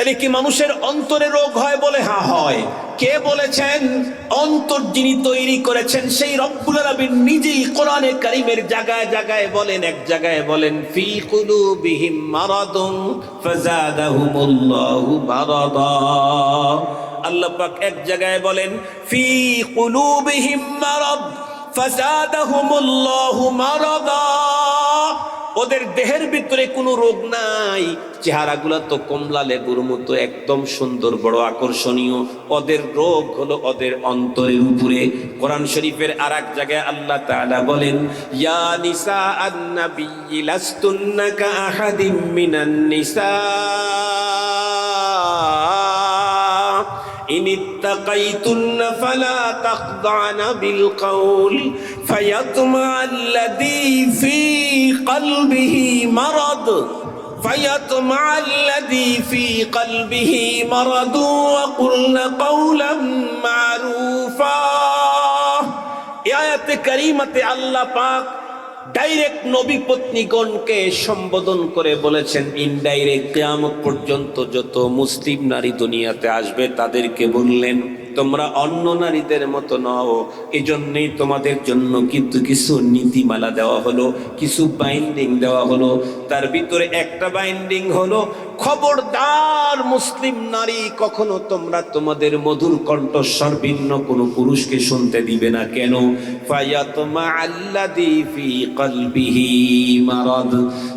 তাহলে কি মানুষের অন্তরে রোগ হয় বলে? হা হয়। কে বলেছেন? অন্তর যিনি তৈরি করেছেন। সেই রব্বুল আলামিন নিজেই কোরআনে কারিমের জায়গায় জায়গায় বলেন, এক জায়গায় বলেন, ফি কুলুবিহিম মারাদুন ফাজাদাহুমুল্লাহু মারাদা। আল্লাহ পাক এক জায়গায় বলেন, ফি কুলুবিহিম মারাদ ফাজাদাহুমুল্লাহু মারাদা। ওদের দেহের ভিতরে কোনো রোগ নাই চেহারাগুলো তো কমলা লেবুর মতো একদম সুন্দর বড় আকর্ষণীয় ওদের রোগ হলো ওদের অন্তরের উপরে কোরআন শরীফের আর এক জায়গায় আল্লাহ তাআলা বলেন ইয়া নিসা আন-নাবী লাস্তুন্না কা আহাদিম মিনান নিসা إن اتقيتن فلا تخضعن بالقول فيطمع الذي في قلبه مرض فيطمع الذي في قلبه مرض وقلن قولا معروفا এই আয়াতে কারিমাতে আল্লাহ পাক ডাইরেক্ট নবী পত্নীগণকে সম্বোধন করে বলেছেন ইনডাইরেক্ট কিয়ামত পর্যন্ত যত মুসলিম নারী দুনিয়াতে আসবে তাদেরকে বললেন তোমরা অন্য নারীদের মতো নও। এজন্যই তোমাদের জন্য কিন্তু কিছু নীতিমালা দেওয়া হলো, কিছু বাইন্ডিং দেওয়া হলো। তার ভিতরে একটা বাইন্ডিং হলো, খবরদার মুসলিম নারী কখনো তোমরা তোমাদের মধুর কণ্ঠস্বর ভিন্ন কোনো পুরুষকে শুনতে দিবে না। কেন?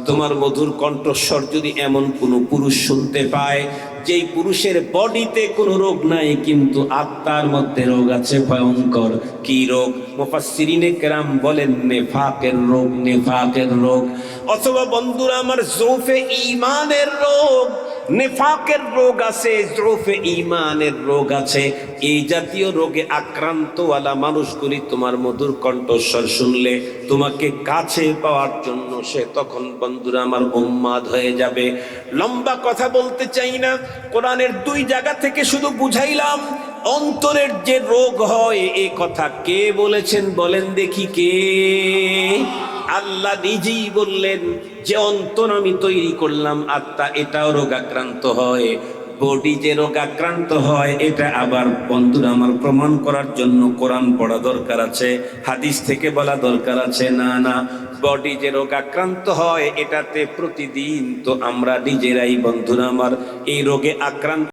তোমার মধুর কণ্ঠস্বর যদি এমন কোনো পুরুষ শুনতে পায় যেই পুরুষের বডিতে কোনো রোগ নাই, কিন্তু আত্মার মধ্যে রোগ আছে, ভয়ঙ্কর। কি রোগ? মুফাসসিরিনে কেরাম বলেন, নেফাকের রোগ নেফাকের রোগ। অথবা বন্ধুরা, আমার জৌফে ইমানের রোগ। নেফাকের রোগ আছে জৌফে ঈমানের রোগ আছে। এই জাতীয় রোগে আক্রান্তওয়ালা মানুষগুলি তোমার মধুর কণ্ঠস্বর শুনলে তোমাকে কাছে পাওয়ার জন্য সে তখন বন্ধুরা আমার উম্মাদ হয়ে যাবে। লম্বা কথা বলতে চাই না, কোরআনের দুই জায়গা থেকে শুধু বুঝাইলাম, অন্তরের যে রোগ হয় এই কথা কে বলেছেন বলেন দেখি কে? আল্লাহ নিজেই বললেন যে, অন্তর আমি তৈরি করলাম, আত্মা এটাও রোগাক্রান্ত হয় বডি যে রোগ আক্রান্ত হয়, এটা আবার বন্ধুরা আমার প্রমাণ করার জন্য কোরআন পড়া দরকার আছে, হাদিস থেকে বলা দরকার আছে। না না বডি যে রোগ আক্রান্ত হয়, এটাতে প্রতিদিন তো আমরা নিজেরাই বন্ধুরা আমার এই রোগে আক্রান্ত